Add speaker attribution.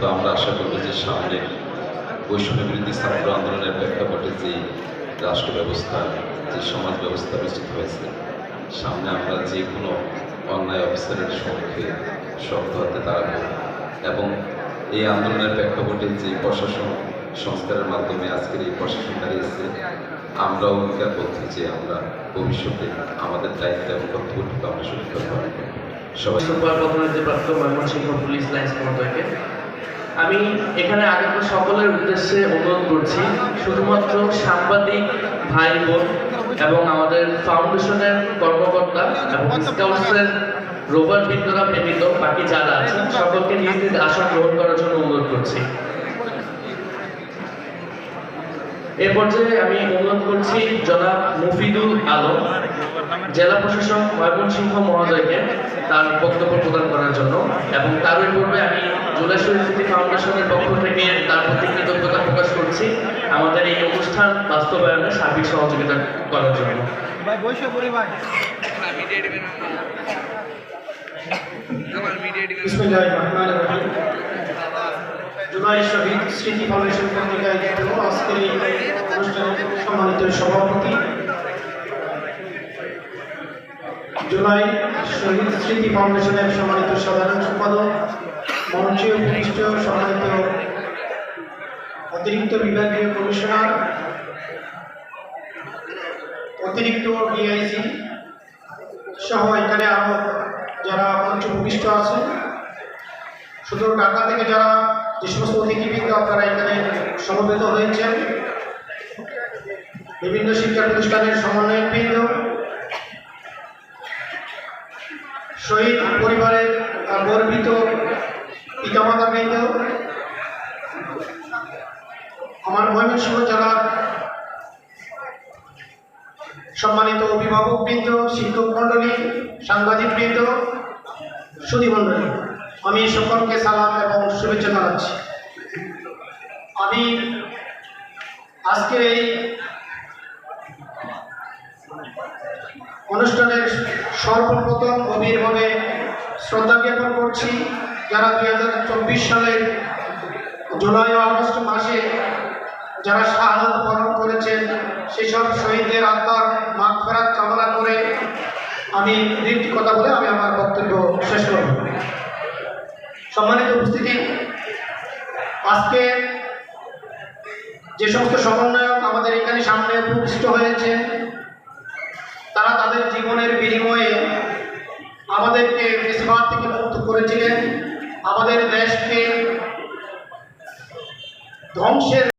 Speaker 1: তো আমরা আশা করব যে সামনে বৈষম্য বিরোধী ছাত্র আন্দোলনের প্রেক্ষাপটে যে রাষ্ট্র ব্যবস্থা যে সমাজ ব্যবস্থা বিস্তৃত হয়েছে, সামনে আমরা যে কোনো অন্যায় অফিসারের সম্মুখে শক্ত হাতে দাঁড়াবো এবং এই আন্দোলনের প্রেক্ষাপটে যে প্রশাসন সংস্কারের মাধ্যমে আজকের এই প্রশাসন দাঁড়িয়েছে আমরা অঙ্গীকার করছি যে আমরা ভবিষ্যতে আমাদের দায়িত্ব এবং কর্তব্যটুকু আমরা সুরক্ষা করব। সবাই
Speaker 2: সুপার পদোন্নতিপ্রাপ্ত ময়মনসিংহ পুলিশ লাইন্স মহোদয়কে আমি এখানে আগত সকলের উদ্দেশ্যে অনুরোধ করছি, শুধুমাত্র সাংবাদিক ভাই বোন এবং আমাদের ফাউন্ডেশনের কর্মকর্তা এবং স্কাউটসের রোভার বৃন্দরা প্রেমিত বাকি যারা আছেন, সকলকে নিজ নিজ আসন গ্রহণ করার জন্য অনুরোধ করছি। এ পর্যায়ে আমি অনুরোধ করছি জনাব মুফিদুল আলম জেলা প্রশাসক ময়মনসিংহ মহোদয়কে তার বক্তব্য প্রদান করার জন্য এবং তারই পূর্বে আমি জুলাই স্মৃতি ফাউন্ডেশনের পক্ষ থেকে তার প্রতি কৃতজ্ঞতা প্রকাশ করছি। আমাদের এই অনুষ্ঠান বাস্তবায়নে সার্বিক সহযোগিতা করার জন্য।
Speaker 3: ভাই বসে বলি
Speaker 4: বিসমিল্লাহির রহমানির রহিম। জুলাই শহীদ স্মৃতি ফাউন্ডেশনের সম্মানিত সাধারণ সম্পাদক মঞ্চে উপবিষ্ট, সম্মানিত অতিরিক্ত বিভাগীয় কমিশনার, অতিরিক্ত ডিআইজি সহ এখানে আরও যারা মঞ্চ ভূমিষ্ঠ আছেন, শুধু ঢাকা থেকে যারা যে সমস্ত অতিথিবৃন্দ আপনারা এখানে সমবেত হয়েছেন, বিভিন্ন শিক্ষা প্রতিষ্ঠানের সমন্বয়ক বৃন্দ, শহীদ পরিবারের গর্বিত পিতামাতা বৃন্দ, আমার ময়মনসিংহ জেলার সম্মানিত অভিভাবক বৃন্দ, শিক্ষক মণ্ডলী, সাংবাদিক বৃন্দ, সুধী মণ্ডলী। আমি সকলকে সালাম এবং শুভেচ্ছা জানাচ্ছি। আমি আজকের এই অনুষ্ঠানের সর্বপ্রথম গভীরভাবে শ্রদ্ধা জ্ঞাপন করছি, যারা দুই হাজার চব্বিশ সালের জুলাই আগস্ট মাসে যারা শাহাদত বরণ করেছেন, সেসব শহীদদের আত্মার মাগ ফেরাত কামনা করে আমি কথা বলে আমি আমার বক্তব্য শেষ করব। সম্মানিত উপস্থিতি, আজকে যে সমস্ত সমন্বয়ক আমাদের এখানে সামনে উপস্থিত হয়েছে তারা তাদের জীবনের বিনিময়ে আমাদেরকে বেশিরভাগ থেকে মুক্ত করেছিলেন। আমাদের দেশকে ধ্বংসের